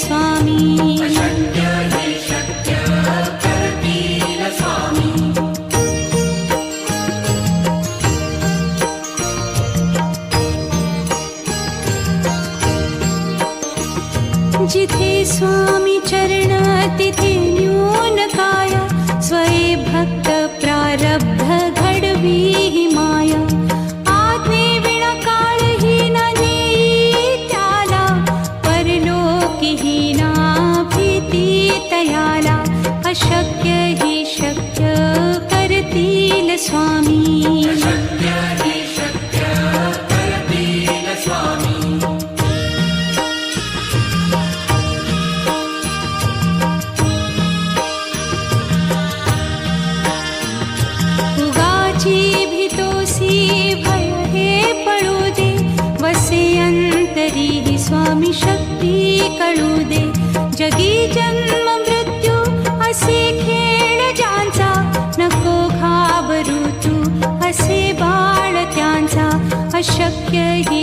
स्वामी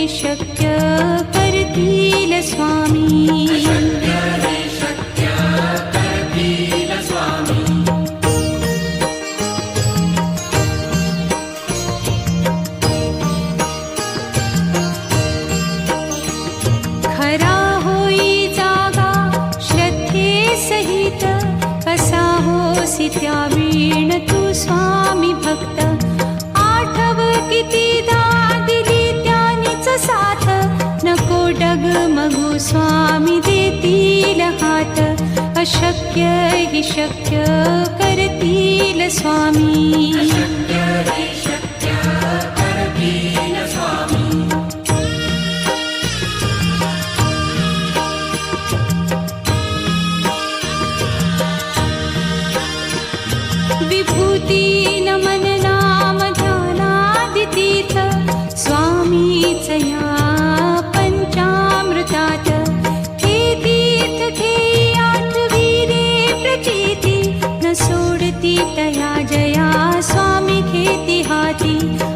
शक्य करतील स्वामी. स्वामी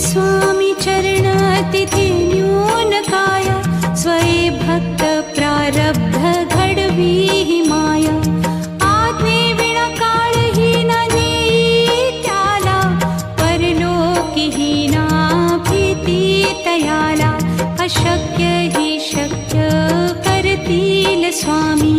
स्वामीचरणातिथिन्यूनकाय स्वये भक्तप्रारब्धघीहि माय। आग्निकालहीना नीत्याला परलोकिहीनाप्रति तयाला अशक्य हि शक्य करतील स्वामी।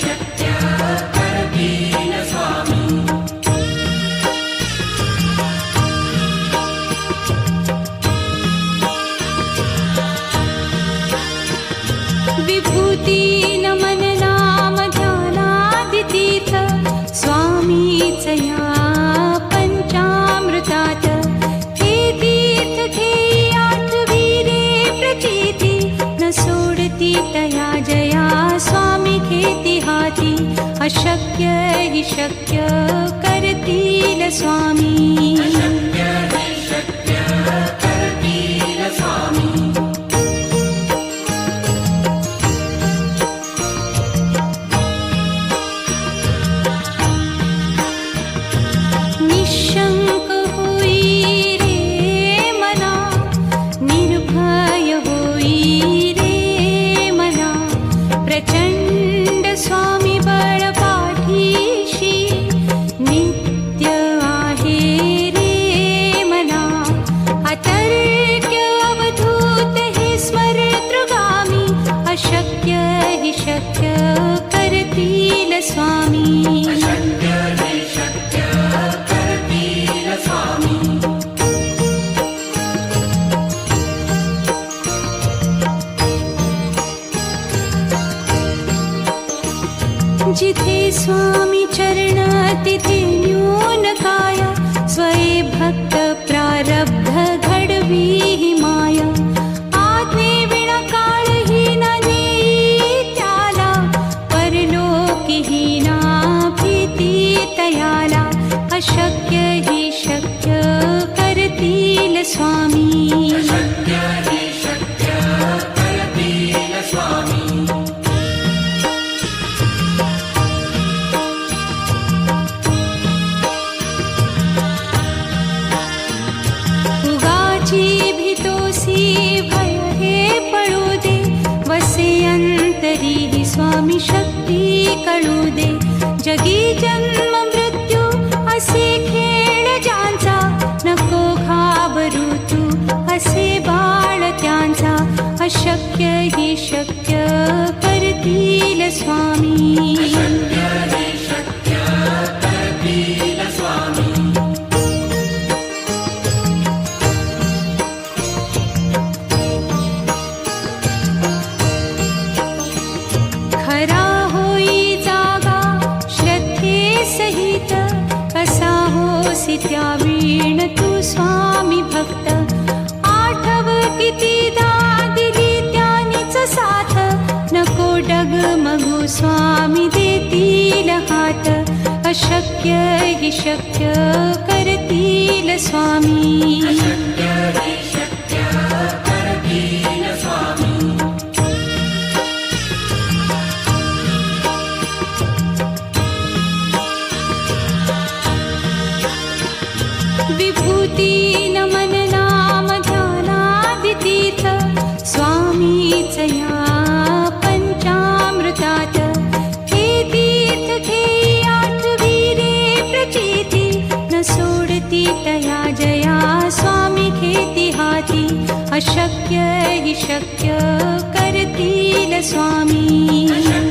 तया पञ्चामृतात् खेतीत खेयात् वीरे प्रचेति न सोडति तया जया स्वामी खेतिहाति अशक्य विशक्य करति न स्वामी। स्वामी ಸ್ವಾಮಿ शक्य करतील स्वामी.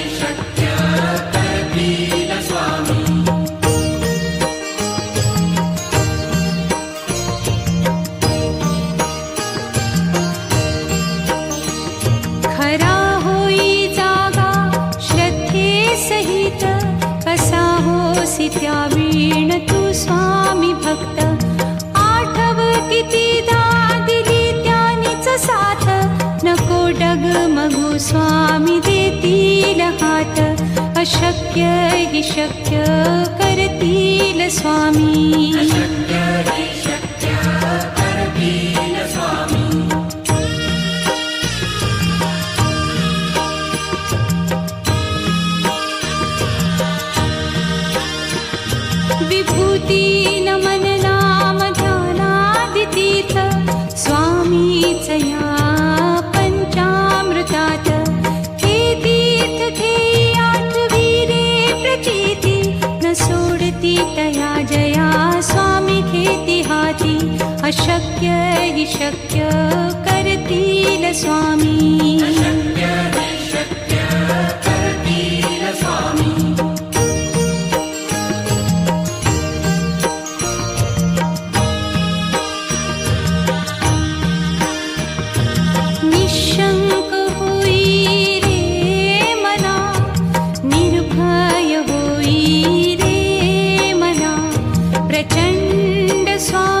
करा होई जागा श्रद्धे सहित कसा होसी त्या वीण तू स्वामी भक्त. आठव कितीदा दिली त्यानीच साथ नको डगमगू स्वामी देतील हात. अशक्य ही शक्य करतील स्वामी. अशक्य हि शक्य करतील स्वामी। स्वामी निशङ्क रे मना निर्भय भो रे मना प्रचण्ड स्वामी।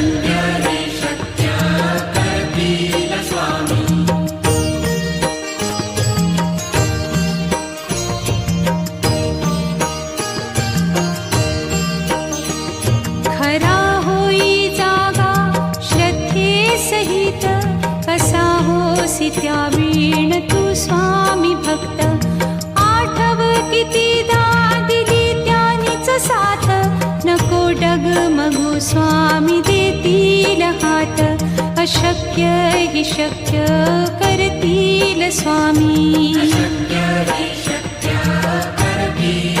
होईल हात अशक्य हि शक्य करतील स्वामी. शक्य हि शक्य करतील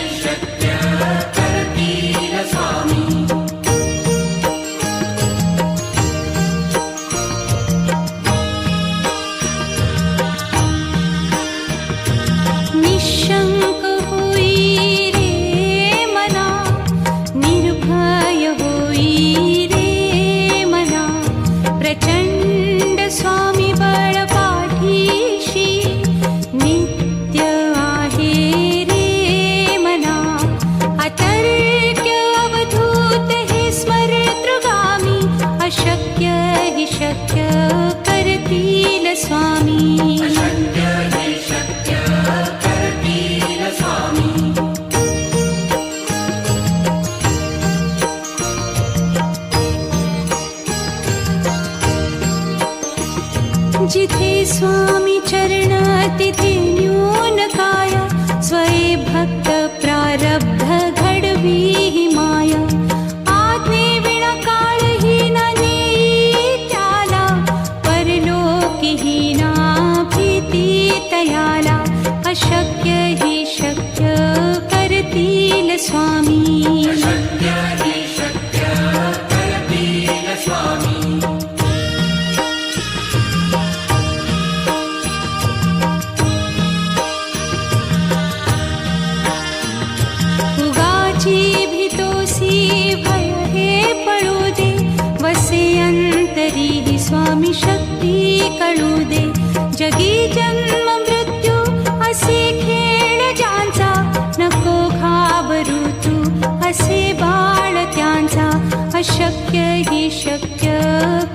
अशक्य हि शक्य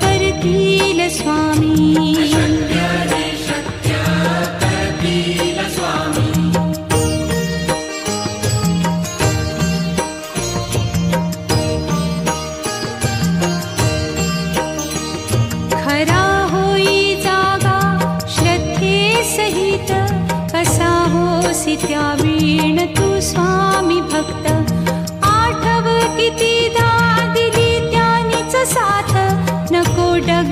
परतील स्वामी। खरा हो जागा श्रद्धे सहित कसा वीण तु स्वामी भक्त? आठव आ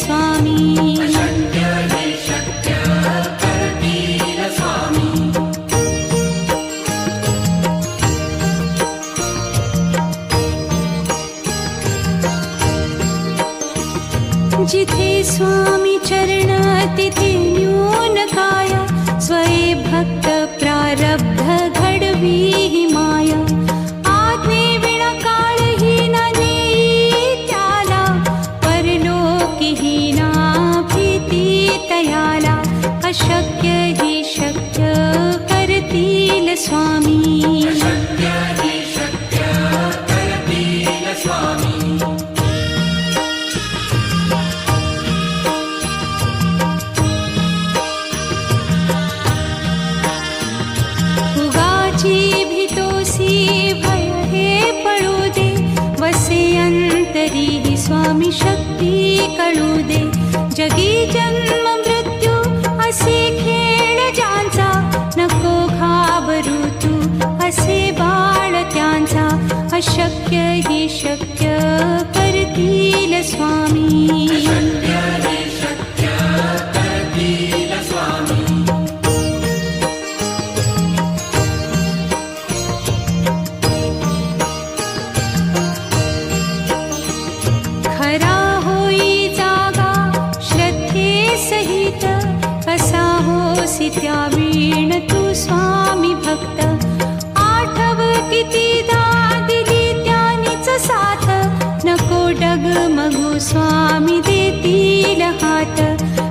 स्वामी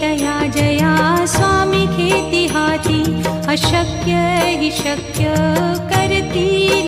तया जया स्वामी खेती हाथी अशक्य ही शक्य